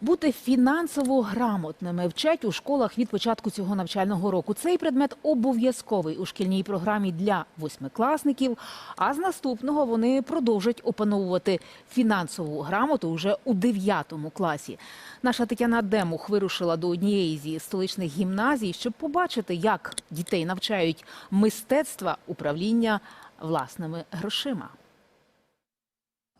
Бути фінансово грамотними вчать у школах від початку цього навчального року. Цей предмет обов'язковий у шкільній програмі для восьмикласників. А з наступного вони продовжать опановувати фінансову грамоту вже у дев'ятому класі. Наша Тетяна Демух вирушила до однієї зі столичних гімназій, щоб побачити, як дітей навчають мистецтва управління власними грошима.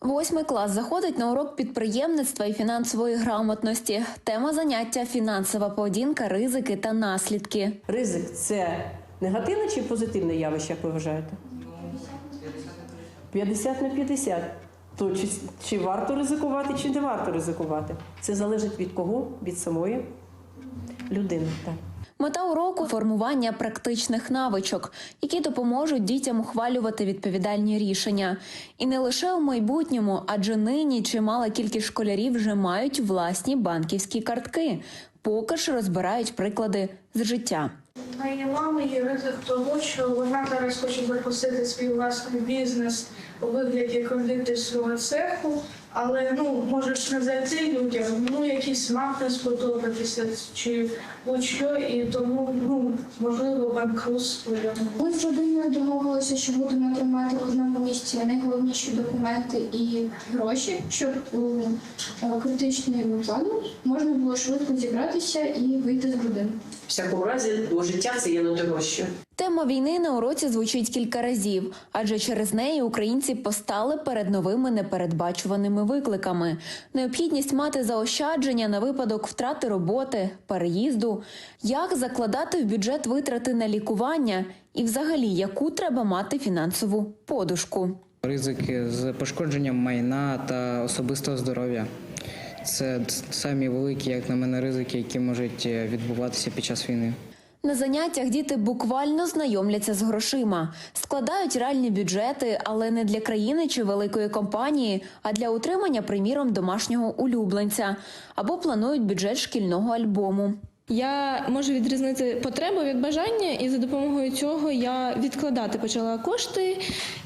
Восьмий клас заходить на урок підприємництва і фінансової грамотності. Тема заняття фінансова поведінка, ризики та наслідки. Ризик це негативне чи позитивне явище, як ви вважаєте? 50 на 50. То чи, чи варто ризикувати, чи не варто ризикувати? Це залежить від кого? Від самої людини. Так. Мета уроку формування практичних навичок, які допоможуть дітям ухвалювати відповідальні рішення. І не лише у майбутньому, адже нині чимала кількість школярів вже мають власні банківські картки. Поки ж розбирають приклади з життя. Моєї мами є того, що вона зараз хоче запустити свій власний бізнес у вигляді кондитерського цеху, але ну може ж не зайти людям, ну якийсь смак не сподобатися чи будь-що, і тому ну можливо банкрутство. Ми з родиною домовилися, що будемо тримати в одному місці найголовніші документи і гроші, щоб у е, критичний випадок можна було швидко зібратися і вийти з родини. В всякому разі, до життя це є найдорожче. Тема війни на уроці звучить кілька разів, адже через неї українці постали перед новими непередбачуваними викликами. Необхідність мати заощадження на випадок втрати роботи, переїзду, як закладати в бюджет витрати на лікування і, взагалі, яку треба мати фінансову подушку. Ризики з пошкодженням майна та особистого здоров'я. Це самі великі, як на мене, ризики, які можуть е, відбуватися під час війни. На заняттях діти буквально знайомляться з грошима, складають реальні бюджети, але не для країни чи великої компанії, а для утримання, приміром, домашнього улюбленця або планують бюджет шкільного альбому. Я можу відрізнити потребу від бажання, і за допомогою цього я відкладати почала кошти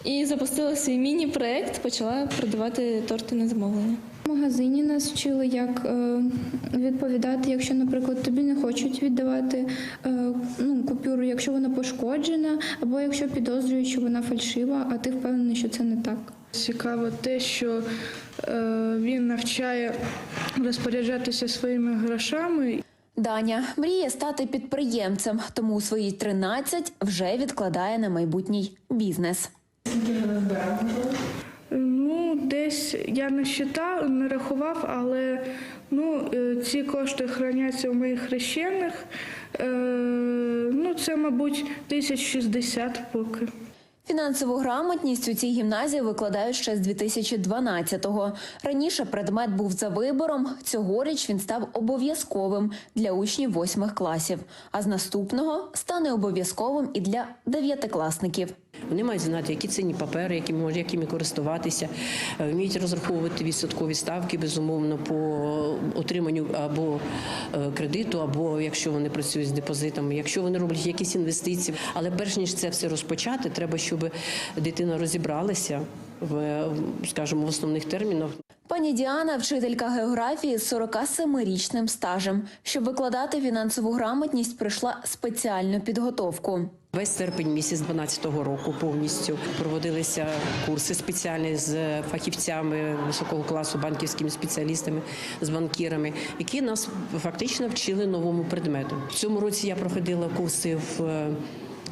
і запустила свій міні-проект, почала продавати торти на замовлення. Магазині нас вчили, як е, відповідати, якщо, наприклад, тобі не хочуть віддавати е, ну, купюру, якщо вона пошкоджена, або якщо підозрюють, що вона фальшива, а ти впевнений, що це не так. Цікаво те, що е, він навчає розпоряджатися своїми грошами Даня мріє стати підприємцем, тому у свої 13 вже відкладає на майбутній бізнес. Десь я не считав, не рахував, але ну, е, ці кошти храняться у моїх хрещених. Е, ну, це, мабуть, 1060 поки. Фінансову грамотність у цій гімназії викладають ще з 2012-го. Раніше предмет був за вибором. Цьогоріч він став обов'язковим для учнів восьмих класів. А з наступного стане обов'язковим і для дев'ятикласників. Вони мають знати, які цінні папери, які можуть, якими користуватися, е, вміють розраховувати відсоткові ставки, безумовно, по отриманню або е, кредиту, або якщо вони працюють з депозитами, якщо вони роблять якісь інвестиції. Але перш ніж це все розпочати, треба, щоб дитина розібралася в, скажімо, в основних термінах. Пані Діана, вчителька географії з 47-річним стажем. Щоб викладати фінансову грамотність, пройшла спеціальну підготовку. Весь серпень місяць 12-го року повністю проводилися курси спеціальні з фахівцями високого класу, банківськими спеціалістами, з банкірами, які нас фактично вчили новому предмету. В цьому році я проходила курси в е,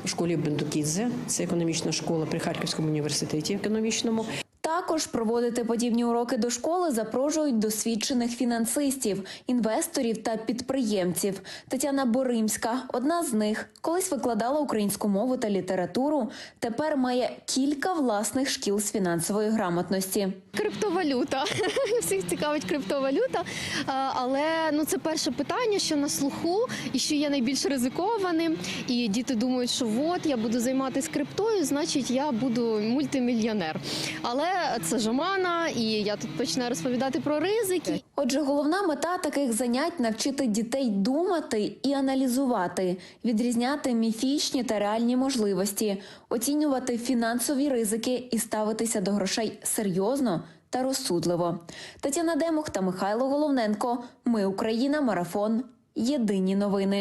школі Бендукідзе, це економічна школа при Харківському університеті економічному. Також проводити подібні уроки до школи запрошують досвідчених фінансистів, інвесторів та підприємців. Тетяна Боримська, одна з них, колись викладала українську мову та літературу. Тепер має кілька власних шкіл з фінансової грамотності. Криптовалюта. Всіх цікавить криптовалюта. Але ну це перше питання, що на слуху і що є найбільш ризикованим. І діти думають, що от я буду займатися криптою, значить я буду мультимільйонер. Але це жомана, і я тут починаю розповідати про ризики. Отже, головна мета таких занять навчити дітей думати і аналізувати, відрізняти міфічні та реальні можливості, оцінювати фінансові ризики і ставитися до грошей серйозно та розсудливо. Тетяна Демух та Михайло Головненко. Ми Україна. Марафон. Єдині новини.